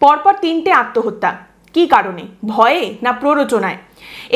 পরপর তিনটে আত্মহত্যা। কি কারণে? ভয়ে না প্ররোচনায়?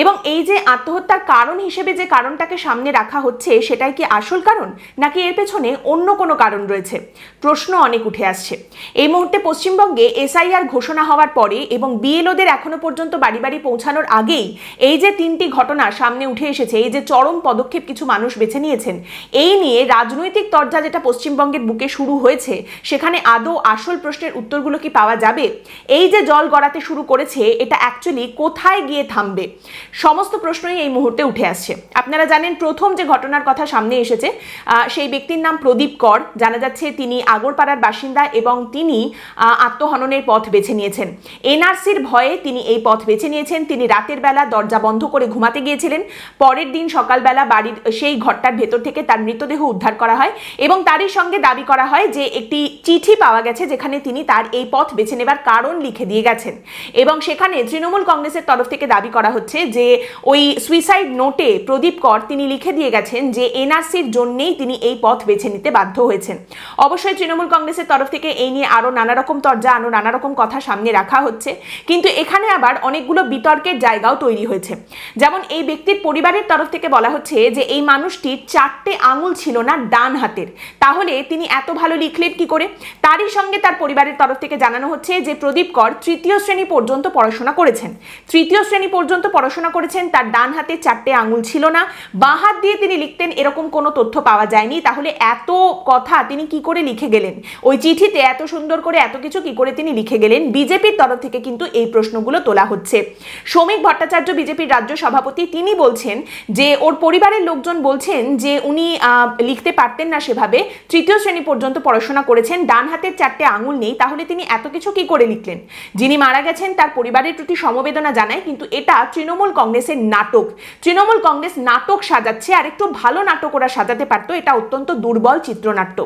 এবং এই যে আত্মহত্যার কারণ হিসেবে যে কারণটাকে সামনে রাখা হচ্ছে, সেটাই কি আসল কারণ? নাকি এর পেছনে অন্য কোনো কারণ রয়েছে? প্রশ্ন অনেক উঠে আসছে। এই মুহূর্তে পশ্চিমবঙ্গে এসআইআর ঘোষণা হওয়ার পরে এবং বিএলওদের এখনও পর্যন্ত বাড়ি বাড়ি পৌঁছানোর আগেই এই যে তিনটি ঘটনা সামনে উঠে এসেছে, এই যে চরম পদক্ষেপ কিছু মানুষ বেছে নিয়েছেন, এই নিয়ে রাজনৈতিক তরজা যেটা পশ্চিমবঙ্গের বুকে শুরু হয়েছে, সেখানে আদৌ আসল প্রশ্নের উত্তরগুলো কি পাওয়া যাবে? এই যে জল গড়াতে শুরু করেছে, এটা অ্যাকচুয়ালি কোথায় গিয়ে থামবে? সমস্ত প্রশ্নই এই মুহূর্তে উঠে আসছে। আপনারা জানেন প্রথম যে ঘটনার কথা সামনে এসেছে সেই ব্যক্তির নাম প্রদীপ কর। জানা যাচ্ছে তিনি আগরপাড়ার বাসিন্দা এবং তিনি আত্মহননের পথ বেছে নিয়েছেন। এনআরসির ভয়ে তিনি এই পথ বেছে নিয়েছেন। তিনি রাতের বেলা দরজা বন্ধ করে ঘুমাতে গিয়েছিলেন। পরের দিন সকালবেলা বাড়ির সেই ঘরটার ভেতর থেকে তার মৃতদেহ উদ্ধার করা হয় এবং তারই সঙ্গে দাবি করা হয় যে একটি চিঠি পাওয়া গেছে যেখানে তিনি তার এই পথ বেছে নেবার কারণ লিখে দিয়ে গেছেন। এবং সেখানে তৃণমূল কংগ্রেসের তরফ থেকে দাবি করা হচ্ছে যে ওই সুইসাইড নোটে প্রদীপ কর তিনি লিখে দিয়ে গেছেন যে এনআরসির জন্যেই তিনি এই পথ বেছে নিতে বাধ্য হয়েছেন। অবশ্যই তৃণমূল কংগ্রেসের তরফ থেকে এই নিয়ে আরও নানা রকম তর্জা আরও নানা রকম কথা সামনে রাখা হচ্ছে। কিন্তু এখানে আবার অনেকগুলো বিতর্কের জায়গাও তৈরি হয়েছে। যেমন এই ব্যক্তির পরিবারের তরফ থেকে বলা হচ্ছে যে এই মানুষটির চারটে আঙুল ছিল না ডান হাতের। তাহলে তিনি এত ভালো লিখলেন কি করে? তারই সঙ্গে তার পরিবারের তরফ থেকে জানানো হচ্ছে যে প্রদীপ কর তৃতীয় শ্রেণি পর্যন্ত পড়াশোনা করেছেন। তৃতীয় শ্রেণি পর্যন্ত পড়াশোনা করেছেন, তার ডান হাতে চারটে আঙুল ছিল না। বাঁ হাত দিয়ে তিনি লিখতেন, এরকম কোনো তথ্য পাওয়া যায়নি। তাহলে এত কথা তিনি কি করে লিখে গেলেন? ওই চিঠিতে এত সুন্দর করে এত কিছু কি করে তিনি লিখে গেলেন? বিজেপির তরফ থেকে কিন্তু এই প্রশ্নগুলো তোলা হচ্ছে। শ্রমিক ভট্টাচার্য, বিজেপির রাজ্য সভাপতি, তিনি বলছেন যে, ওর পরিবারের লোকজন বলছেন যে, উনি লিখতে পারতেন না সেভাবে। তৃতীয় শ্রেণি পর্যন্ত পড়াশোনা করেছেন, ডান হাতের চারটে আঙুল নেই, তাহলে তিনি এত কিছু কি করে লিখলেন? যিনি মারা গেছেন, তার পরিবারের প্রতি সমবেদনা জানায়, কিন্তু এটা তৃণমূল কংগ্রেসের নাটক। তৃণমূল কংগ্রেস নাটক সাজাচ্ছে, আর একটু ভালো নাটক ওরা সাজাতে পারতো, এটা অত্যন্ত দুর্বল চিত্রনাট্য।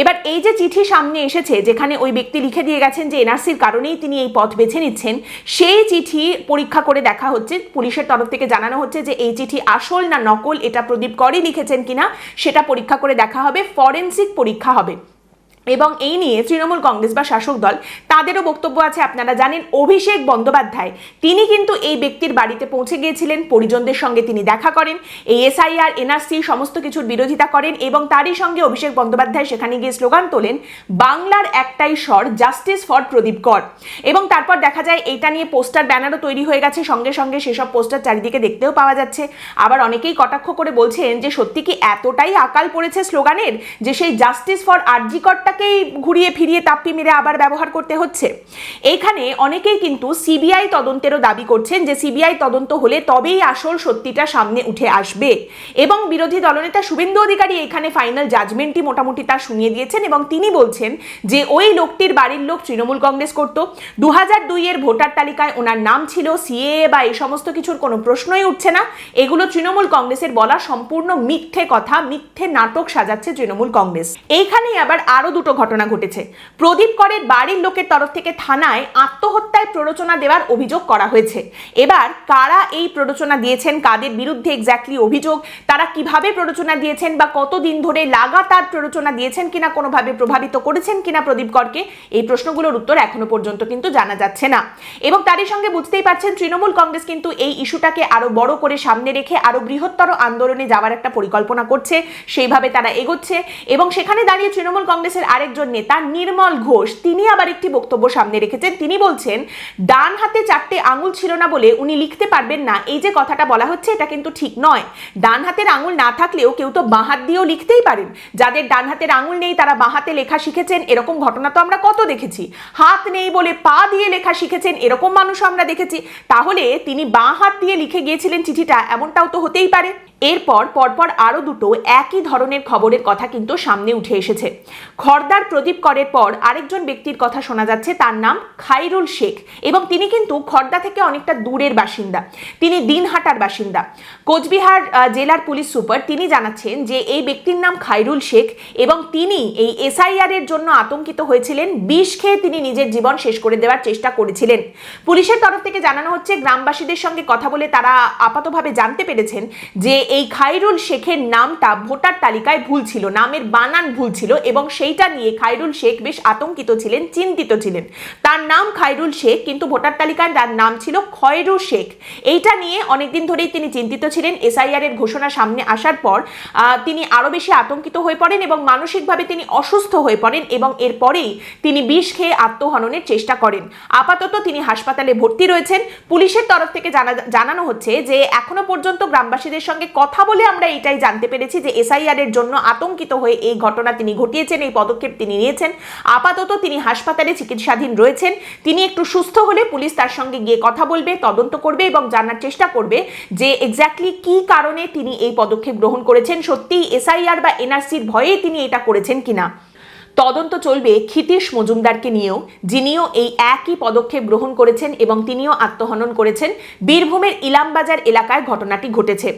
এবার এই যে চিঠি সামনে এসেছে, যেখানে ওই ব্যক্তি লিখে দিয়ে গেছেন যে এনআরসির কারণেই তিনি এই পথ বেছে নিচ্ছেন, সেই চিঠি পরীক্ষা করে দেখা হচ্ছে, পুলিশের তরফ থেকে জানানো হচ্ছে যে এই চিঠি আসল না নকল, এটা প্রদীপ করই লিখেছেন কিনা, সেটা পরীক্ষা করে দেখা হবে, ফরেন্সিক পরীক্ষা হবে। এবং এই নিয়ে তৃণমূল কংগ্রেস বা শাসক দল, তাদেরও বক্তব্য আছে, আপনারা জানেন, অভিষেক বন্দ্যোপাধ্যায়। তিনি কিন্তু এই ব্যক্তির বাড়িতে পৌঁছে গিয়েছিলেন, পরিজনদের সঙ্গে তিনি দেখা করেন এই এসআইআর এনআরসি সমস্ত কিছুর বিরোধিতা করেন এবং তারই সঙ্গে অভিষেক বন্দ্যোপাধ্যায় সেখানে গিয়ে স্লোগান তোলেন, বাংলার একটাই স্বর, জাস্টিস ফর প্রদীপ কর। এবং তারপর দেখা যায়, এইটা নিয়ে পোস্টার, ব্যানারও তৈরি হয়ে গেছে, সঙ্গে সঙ্গে সেসব পোস্টার চারিদিকে দেখতেও পাওয়া যাচ্ছে। আবার অনেকেই কটাক্ষ করে বলছেন যে, সত্যি কি এতটাই আকাল পড়েছে স্লোগানের যে, সেই জাস্টিস ফর আরজিকরটাকেই ঘুরিয়ে ফিরিয়ে তাপ্পি মেরে আবার ব্যবহার করতে হচ্ছে। এইখানে অনেকেই কিন্তু সিবিআই তদন্তেরও দাবি করছেন যে সিবিআই তদন্ত হলে তবেই আসল সত্যিটা সামনে উঠে আসবে। এবং বিরোধী দলনেতা শুভেন্দু অধিকারী এখানে ফাইনাল জাজমেন্টই মোটামুটি তার শুনিয়ে দিয়েছেন এবং তিনি বলছেন যে ওই লোকটির বাড়ির লোক তৃণমূল কংগ্রেস করত। দু হাজার দুইয়ের ভোটার তালিকায় ওনার নাম ছিল, সিএ বা এই সমস্ত কিছুর কোনো প্রশ্নই উঠছে না। এগুলো তৃণমূল কংগ্রেসের বলা সম্পূর্ণ মিথ্যে কথা, মিথ্যে নাটক সাজাচ্ছে তৃণমূল কংগ্রেস। এইখানেই আবার আরও দুটো ঘটনা ঘটেছে। প্রদীপ করের বাড়ির লোকের তরফ থেকে থানায় আত্মহত্যায় প্ররোচনা দেওয়ার অভিযোগ করা হয়েছে। এবার কারা এই প্ররোচনা দিয়েছেন, কাদের বিরুদ্ধে এক্স্যাক্টলি অভিযোগ, তারা কীভাবে প্ররোচনা দিয়েছেন বা কতদিন ধরে লাগাতার প্ররোচনা দিয়েছেন কিনা কোনোভাবে প্রভাবিত করেছেন কিনা প্রদীপ করকে, এই প্রশ্নগুলোর উত্তর এখনও পর্যন্ত কিন্তু জানা যাচ্ছে না। এবং তারই সঙ্গে বুঝতেই পারছেন, তৃণমূল কংগ্রেস কিন্তু এই ইস্যুটাকে আরও বড় করে সামনে রেখে আরও বৃহত্তর আন্দোলনে যাওয়ার একটা পরিকল্পনা করছে। সেইভাবে তারা এগোচ্ছে এবং সেখানে দাঁড়িয়ে তৃণমূল কংগ্রেসের আরেকজন নেতা নির্মল ঘোষ। তিনি আবার একটি বক্তব্য সামনে রেখেছেন। তিনি বলছেন, ডান হাতে চারটে আঙুল ছিল না বলে উনি লিখতে পারবেন না। এই যে কথাটা বলা হচ্ছে, এটা কিন্তু ঠিক নয়। ডান হাতের আঙুল না থাকলেও কেউ তো বাঁ হাত দিয়েও লিখতেই পারেন। যাদের ডান হাতের আঙুল নেই, তারা বাঁ হাতে লেখা শিখেছেন। এরকম ঘটনা তো আমরা কত দেখেছি। হাত নেই বলে পা দিয়ে লেখা শিখেছেন, এরকম মানুষও আমরা দেখেছি। তাহলে তিনি বাঁ হাত দিয়ে লিখে গিয়েছিলেন চিঠিটা, এমনটাও তো হতেই পারে। এরপর পরপর আরও দুটো একই ধরনের খবরের কথা কিন্তু সামনে উঠে এসেছে। খর্দার প্রদীপ করের পর আরেকজন ব্যক্তির কথা শোনা যাচ্ছে, তার নাম খাইরুল শেখ এবং তিনি কিন্তু খর্দা থেকে অনেকটা দূরের বাসিন্দা। তিনি দিনহাটার বাসিন্দা। কোচবিহার জেলার পুলিশ সুপার তিনি জানাচ্ছেন যে এই ব্যক্তির নাম খাইরুল শেখ এবং তিনি এই এসআইআর এর জন্য আতঙ্কিত হয়েছিলেন, বিষ খেয়ে তিনি নিজের জীবন শেষ করে দেওয়ার চেষ্টা করেছিলেন। পুলিশের তরফ থেকে জানানো হচ্ছে, গ্রামবাসীদের সঙ্গে কথা বলে তারা আপাতভাবে জানতে পেরেছেন যে এই খাইরুল শেখের নামটা ভোটার তালিকায় ভুল ছিল, নামের বানান ভুল ছিল এবং সেইটা নিয়ে খাইরুল শেখ বেশ আতঙ্কিত ছিলেন, চিন্তিত ছিলেন। তার নাম খাইরুল শেখ কিন্তু ভোটার তালিকায় তার নাম ছিল খয়রু শেখ। এইটা নিয়ে অনেকদিন ধরেই তিনি চিন্তিত ছিলেন এসআইআর এর ঘোষণা সামনে আসার পর তিনি আরও বেশি আতঙ্কিত হয়ে পড়েন এবং মানসিকভাবে তিনি অসুস্থ হয়ে পড়েন এবং এরপরেই তিনি বিষ খেয়ে আত্মহননের চেষ্টা করেন। আপাতত তিনি হাসপাতালে ভর্তি রয়েছেন। পুলিশের তরফ থেকে জানা, জানানো হচ্ছে যে এখনও পর্যন্ত গ্রামবাসীদের সঙ্গে কথা বলে আমরা এটাই জানতে পেরেছি যে এসআইআরের জন্য আতঙ্কিত হয়ে এই ঘটনা তিনি ঘটিয়েছেন, এই পদক্ষেপ তিনি নিয়েছেন। আপাতত তিনি হাসপাতালে চিকিৎসাধীন রয়েছেন। তিনি একটু সুস্থ হলে পুলিশ তার সঙ্গে গিয়ে কথা বলবে, তদন্ত করবে এবং জানার চেষ্টা করবে যে এক্স্যাক্টলি কি কারণে তিনি এই পদক্ষেপ গ্রহণ করেছেন। সত্যিই এসআইআর বা এনআরসির ভয়ে তিনি এটা করেছেন কিনা? তদন্ত চলবে ক্ষিতীশ মজুমদারকে নিয়েও, যিনিও এই একই পদক্ষেপ গ্রহণ করেছেন এবং তিনিও আত্মহনন করেছেন। বীরভূমের ইলামবাজার এলাকায় ঘটনাটি ঘটেছে।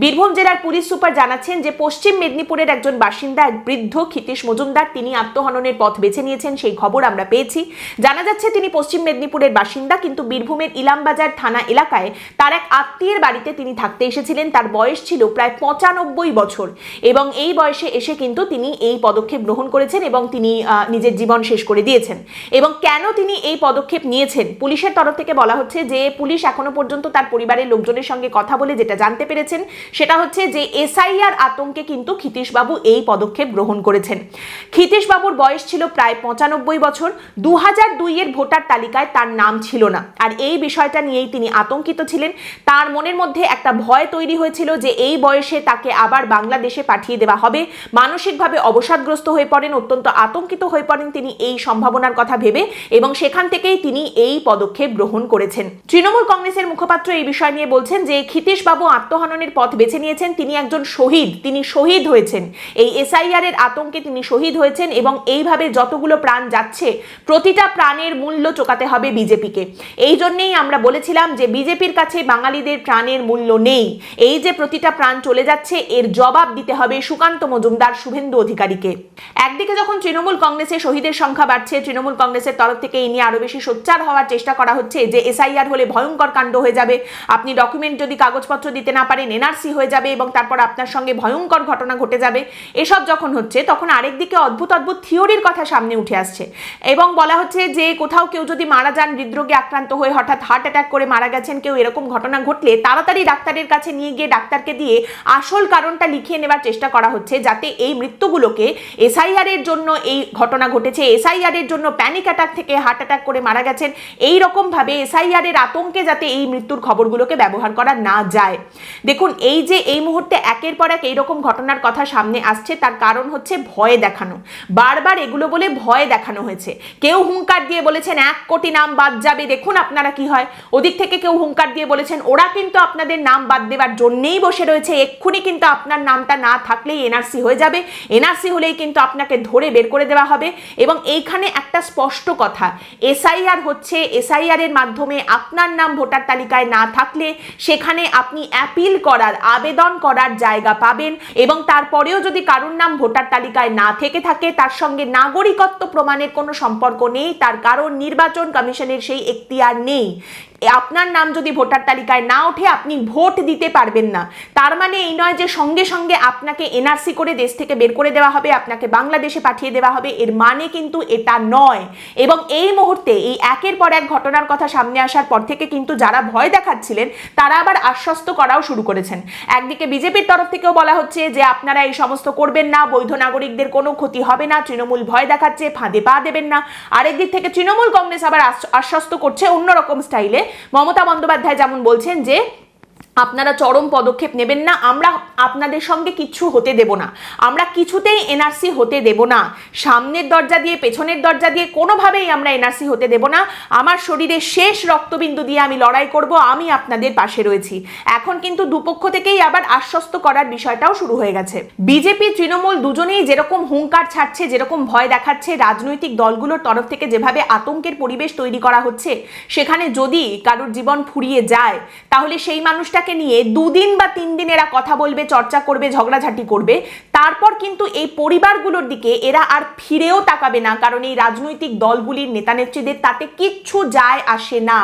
বীরভূম জেলার পুলিশ সুপার জানাচ্ছেন যে, পশ্চিম মেদিনীপুরের একজন বাসিন্দা, এক বৃদ্ধ ক্ষিতীশ মজুমদার, তিনি আত্মহননের পথ বেছে নিয়েছেন, সেই খবর আমরা পেয়েছি। জানা যাচ্ছে, তিনি পশ্চিম মেদিনীপুরের বাসিন্দা, কিন্তু বীরভূমের ইলামবাজার থানা এলাকায় তার এক আত্মীয়ের বাড়িতে তিনি থাকতে এসেছিলেন। তার বয়স ছিল প্রায় পঁচানব্বই বছর এবং এই বয়সে এসে কিন্তু তিনি এই পদক্ষেপ গ্রহণ করেছেন এবং তিনি নিজের জীবন শেষ করে দিয়েছেন। এবং কেন তিনি এই পদক্ষেপ নিয়েছেন? পুলিশের তরফ থেকে বলা হচ্ছে যে, পুলিশ এখনও পর্যন্ত তার পরিবারের লোকজনের সঙ্গে কথা বলে যেটা জানতে পেরেছেন, সেটা হচ্ছে যে, এসআইআর আতঙ্কে কিন্তু ক্ষিতীশবাবু এই পদক্ষেপ গ্রহণ করেছেন। ক্ষিতীশবাবুর বয়স ছিল প্রায় পঁচানব্বই বছর। দু হাজার দুইয়ের ভোটার তালিকায় তার নাম ছিল না। আর এই বিষয়টা নিয়েই তিনি আতঙ্কিত ছিলেন। তার মনের মধ্যে একটা ভয় তৈরি হয়েছিল যে, এই বয়সে তাকে আবার বাংলাদেশে পাঠিয়ে দেওয়া হবে। মানসিকভাবে অবসাদগ্রস্ত হয়ে পড়েন অত্যন্ত আতঙ্কিত হয়ে পড়েন তিনি এই সম্ভাবনার কথা ভেবে এবং সেখান থেকেই তিনি এই পদক্ষেপ গ্রহণ করেছেন। তৃণমূল কংগ্রেসের মুখপাত্র এই বিষয় নিয়ে বলছেন যে ক্ষিতীশ বাবু আত্মহননের পথ বেছে নিয়েছেন, তিনি একজন শহীদ, তিনি শহীদ হয়েছেন। এই এসআইআর এর আতঙ্কে তিনি শহীদ হয়েছেন এবং এইভাবে যতগুলো প্রাণ যাচ্ছে, প্রতিটা প্রাণের মূল্য চোকাতে হবে বিজেপিকে। এই জন্যেই আমরা বলেছিলাম যে, বিজেপির কাছে বাঙালিদের প্রাণের মূল্য নেই। এই যে প্রতিটা প্রাণ চলে যাচ্ছে, এর জবাব দিতে হবে সুকান্ত মজুমদার শুভেন্দু অধিকারীকে। একদিকে যখন তৃণমূল কংগ্রেসে শহীদের সংখ্যা বাড়ছে। তৃণমূল কংগ্রেসের তরফ থেকে এই নিয়ে আরও বেশি সোচ্চার হওয়ার চেষ্টা করা হচ্ছে যে এসআইআর হলে ভয়ঙ্কর কাণ্ড হয়ে যাবে। আপনি ডকুমেন্ট যদি কাগজপত্র দিতে না পারেন এনআরসি হয়ে যাবে এবং তারপর আপনার সঙ্গে ভয়ঙ্কর ঘটনা ঘটে যাবে। এসব যখন হচ্ছে, তখন আরেক দিকে অদ্ভুত অদ্ভুত থিওরির কথা সামনে উঠে আসছে। এবং বলা হচ্ছে যে কোথাও কেউ যদি মারা যান, হৃদরোগে আক্রান্ত হয়ে হঠাৎ হার্ট অ্যাটাক করে মারা গেছেন, কেউ এরকম ঘটনা ঘটলে তাড়াতাড়ি ডাক্তারের কাছে নিয়ে গিয়ে ডাক্তারকে দিয়ে আসল কারণটা লিখিয়ে নেবার চেষ্টা করা হচ্ছে যাতে এই মৃত্যুগুলোকে এসআইআর এর জন্য এই ঘটনা ঘটেছে। এসআইআর এর জন্য প্যানিক অ্যাটাক থেকে হার্ট অ্যাটাক করে মারা গেছেন। এই রকম ভাবে এসআইআর এর আতঙ্কে যাতে এই মৃত্যুর খবরগুলোকে ব্যবহার করা না যায়। দেখুন, এই যে এই মুহূর্তে একের পর এক এইরকম ঘটনার কথা সামনে আসছে, তার কারণ হচ্ছে ভয় দেখানো। বারবার এগুলো বলে ভয় দেখানো হয়েছে। কেউ হুঙ্কার দিয়ে বলেছেন, এক কোটি নাম বাদ যাবে, দেখুন আপনারা কি হয়। ওদিক থেকে কেউ হুঙ্কার দিয়ে বলেছেন, ওরা কিন্তু আপনাদের নাম বাদ দেওয়ার জন্যেই বসে রয়েছে। এক্ষুনি কিন্তু আপনার নামটা না থাকলেই এনআরসি হয়ে যাবে। এনআরসি হলেই কিন্তু আপনাকে ধরে বের করে দেওয়া হবে এবং এইখানে একটা স্পষ্ট কথা, এসআইআর হচ্ছে, এসআইআর এর মাধ্যমে আপনার নাম ভোটার তালিকায় না থাকলে সেখানে আপনি অ্যাপিল করার, আবেদন করার জায়গা পাবেন এবং তারপরেও যদি কারুর নাম ভোটার তালিকায় না থেকে থাকে, তার সঙ্গে নাগরিকত্ব প্রমাণের কোনো সম্পর্ক নেই, তার কারণ নির্বাচন কমিশনের সেই এখতিয়ার নেই। আপনার নাম যদি ভোটার তালিকায় না ওঠে, আপনি ভোট দিতে পারবেন না। তার মানে এই নয় যে সঙ্গে সঙ্গে আপনাকে এনআরসি করে দেশ থেকে বের করে দেওয়া হবে, আপনাকে বাংলাদেশে পাঠিয়ে দেওয়া হবে, এর মানে কিন্তু এটা নয়। এবং এই মুহূর্তে, এই একের পর এক ঘটনার কথা সামনে আসার পর থেকে কিন্তু যারা ভয় দেখাচ্ছিলেন, তারা আবার আশ্বস্ত করাও শুরু করেছেন। একদিকে বিজেপির তরফ থেকেও বলা হচ্ছে যে আপনারা এই সমস্ত করবেন না, বৈধ নাগরিকদের কোনো ক্ষতি হবে না, তৃণমূল ভয় দেখাচ্ছে, ফাঁদে পা দেবেন না। আরেকদিক থেকে তৃণমূল কংগ্রেস আবার আশ্বস্ত করছে অন্যরকম স্টাইলে। মমতা বন্দ্যোপাধ্যায় যেমন বলছেন যে আপনারা চরম পদক্ষেপ নেবেন না, আমরা আপনাদের সঙ্গে কিচ্ছু হতে দেব না। আমরা কিছুতেই এনআরসি হতে দেব না। সামনের দরজা দিয়ে, পেছনের দরজা দিয়ে কোনোভাবেই আমরা এনআরসি হতে দেব না। আমার শরীরে শেষ রক্তবিন্দু দিয়ে আমি লড়াই করব, আমি আপনাদের পাশে রয়েছি। এখন কিন্তু দুপক্ষ থেকেই আবার আশ্বস্ত করার বিষয়টাও শুরু হয়ে গেছে। বিজেপি, তৃণমূল দুজনেই যেরকম হুঙ্কার ছাড়ছে, যেরকম ভয় দেখাচ্ছে, রাজনৈতিক দলগুলোর তরফ থেকে যেভাবে আতঙ্কের পরিবেশ তৈরি করা হচ্ছে, সেখানে যদি কারোর জীবন ফুরিয়ে যায়, তাহলে সেই মানুষটাকে নিয়ে দুদিন বা তিন দিন এরা কথা বলবে চর্চা করবে ঝগড়াঝাটি করবে। তারপর কিন্তু এই পরিবারগুলোর দিকে এরা আর ফিরেও তাকাবে না, কারণ এই রাজনৈতিক দলগুলির নেতানেত্রীদের তাতে কিচ্ছু যায় আসে না।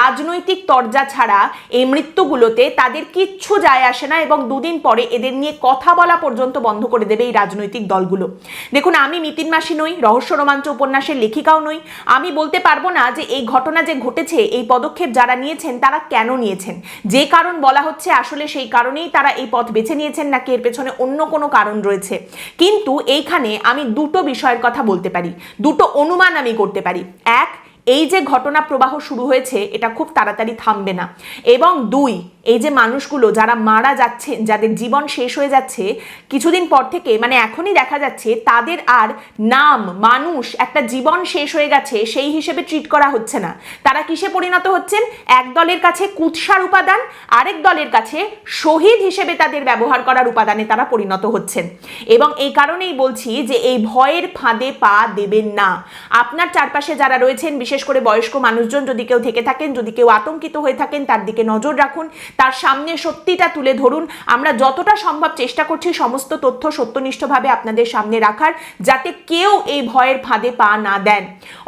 রাজনৈতিক তরজা ছাড়া এই মৃত্যুগুলোতে তাদের কিচ্ছু যায় আসে না এবং দুদিন পরে এদের নিয়ে কথা বলা পর্যন্ত বন্ধ করে দেবে এই রাজনৈতিক দলগুলো। দেখুন, আমি মিতিন মাসি নই, রহস্য রোমাঞ্চ উপন্যাসের লেখিকাও নই। আমি বলতে পারব না যে এই ঘটনা যে ঘটেছে, এই পদক্ষেপ যারা নিয়েছেন তারা কেন নিয়েছেন? যে কারণ বলা হচ্ছে আসলে সেই কারণেই তারা এই পথ বেছে নিয়েছেন নাকি এর পেছনে অন্য কোনো কারণ রয়েছে। কিন্তু এইখানে আমি দুটো বিষয়ের কথা বলতে পারি। দুটো অনুমান আমি করতে পারি। এক, এই যে ঘটনা প্রবাহ শুরু হয়েছে, এটা খুব তাড়াতাড়ি থামবে না। এবং দুই এই যে মানুষগুলো যারা মারা যাচ্ছে, যাদের জীবন শেষ হয়ে যাচ্ছে, কিছুদিন পর থেকে মানে এখনই দেখা যাচ্ছে, তাদের আর নাম, মানুষ, একটা জীবন শেষ হয়ে গেছে, সেই হিসেবে ট্রিট করা হচ্ছে না। তারা কিসে পরিণত হচ্ছেন? এক দলের কাছে কুৎসার উপাদান, আরেক দলের কাছে শহীদ হিসেবে তাদের ব্যবহার করার উপাদানে তারা পরিণত হচ্ছেন। এবং এই কারণেই বলছি যে এই ভয়ের ফাঁদে পা দেবেন না। আপনার চারপাশে যারা রয়েছেন, বিশেষ করে বয়স্ক মানুষজন, যদি কেউ থেকে থাকেন, যদি কেউ আতঙ্কিত হয়ে থাকেন, তার দিকে নজর রাখুন। তার সামনে সত্যিটা তুলে ধরুন। আমরা যতটা সম্ভব চেষ্টা করছি সমস্ত তথ্য সত্যনিষ্ঠভাবে আপনাদের সামনে রাখার, যাতে কেউ এই ভয়ের ফাঁদে পা না দেন।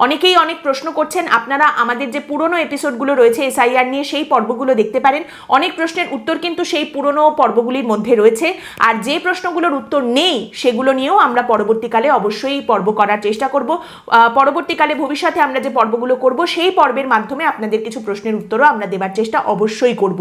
অনেকেই অনেক প্রশ্ন করছেন, আপনারা আমাদের যে পুরনো এপিসোডগুলো রয়েছে এসআইআর নিয়ে সেই পর্বগুলো দেখতে পারেন। অনেক প্রশ্নের উত্তর কিন্তু সেই পুরনো পর্বগুলির মধ্যে রয়েছে। আর যে প্রশ্নগুলোর উত্তর নেই, সেগুলো নিয়েও আমরা পরবর্তীকালে অবশ্যই পর্ব করার চেষ্টা করব। পরবর্তীকালে ভবিষ্যতে আমরা যে পর্বগুলো করব, সেই পর্বের মাধ্যমে আপনাদের কিছু প্রশ্নের উত্তরও আমরা দেবার চেষ্টা অবশ্যই করব।